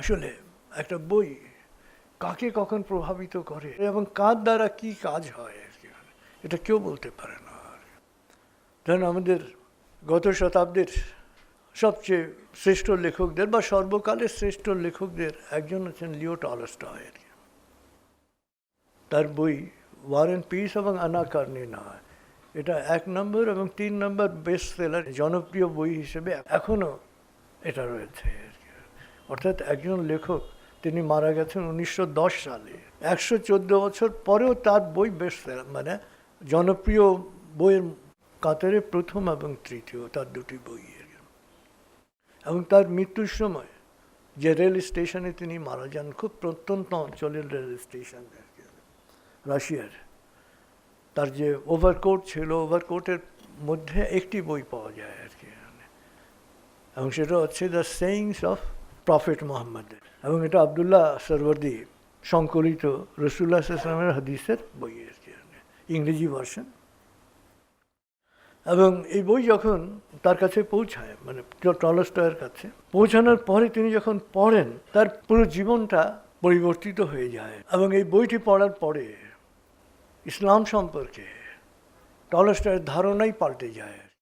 আসলে একটা বই কাকে কখন প্রভাবিত করে এবং কার দ্বারা কি কাজ হয় আর কি এটা কেউ বলতে পারে না আর। ধরেন আমাদের গত শতাব্দীর সবচেয়ে শ্রেষ্ঠ লেখকদের বা সর্বকালের শ্রেষ্ঠ লেখকদের একজন হচ্ছেন লিও টলস্টয় আর কি তার বই ওয়ার অ্যান্ড পিস এবং আনা কার্নিনা এটা এক নম্বর এবং তিন নম্বর বেস্ট সেলার জনপ্রিয় বই হিসেবে এখনও এটা রয়েছে আর। অর্থাৎ একজন লেখক, তিনি মারা গেছেন উনিশশো দশ সালে। একশো চোদ্দ বছর পরেও তার বই বেশ মানে জনপ্রিয় বইয়ের কাতারে প্রথম এবং তৃতীয় তার দুটি বই এবং তার মৃত্যুর সময় যে রেল স্টেশনে তিনি মারা যান, খুব প্রত্যন্ত অঞ্চলের রেল স্টেশন রাশিয়ার। তার যে ওভারকোট ছিল ওভারকোটের মধ্যে একটি বই পাওয়া যায় আর কি। এবং সেটা হচ্ছে the sayings of prophet Mohammed এবং এটা আবদুল্লাহ সরবর্দি সংকলিত রসুল্লাহ ইসলামের হাদিসের বই ইংরেজি ভার্সন এবং এই বই যখন তার কাছে পৌঁছায় মানে টলস্টয়ের কাছে, পৌঁছানোর পরে তিনি যখন পড়েন, তার পুরো জীবনটা পরিবর্তিত হয়ে যায়। এবং এই বইটি পড়ার পরে ইসলাম সম্পর্কে টলস্টয়ের ধারণাই পাল্টে যায়।